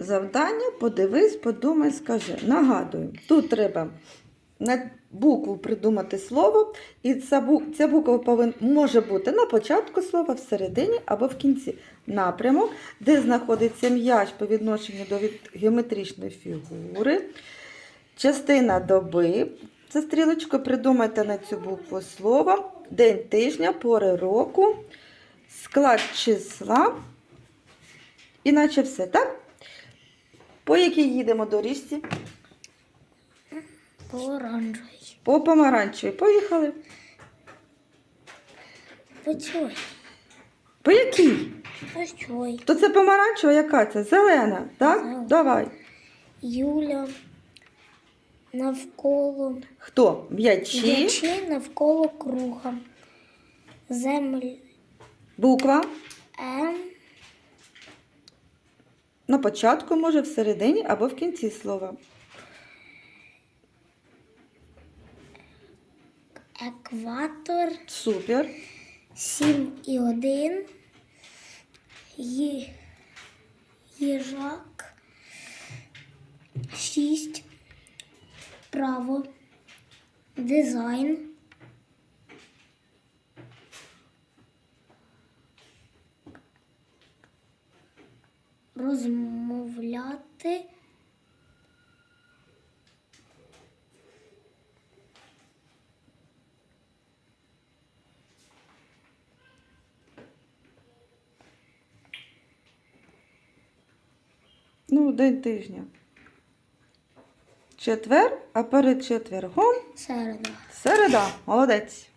завдання, подивись, подумай, скажи. Нагадую, тут треба на букву придумати слово, і ця, ця буква повин, може бути на початку слова, всередині або в кінці. Напрямок, де знаходиться м'яч по відношенню до геометричної фігури, частина доби. За стрілочкою придумайте на цю букву слово, день тижня, пори року, склад числа. Іначе все, так? По якій їдемо доріжці? По оранжевій. По помаранчевій. Поїхали. По цій. По якій? По цій. То це помаранчева, яка це? Зелена, так? Зелена. Давай. Юля. Навколо. Хто? М'ячі. М'ячі навколо круга. Земль. Буква. На початку, може, всередині або в кінці слова. Екватор. Супер. Сім і один. Ї... Їжак. Шість. Право. Дизайн. Розмовляти. Ну, день тижня. Четвер, а перед четвергом Середа. середа. Молодець.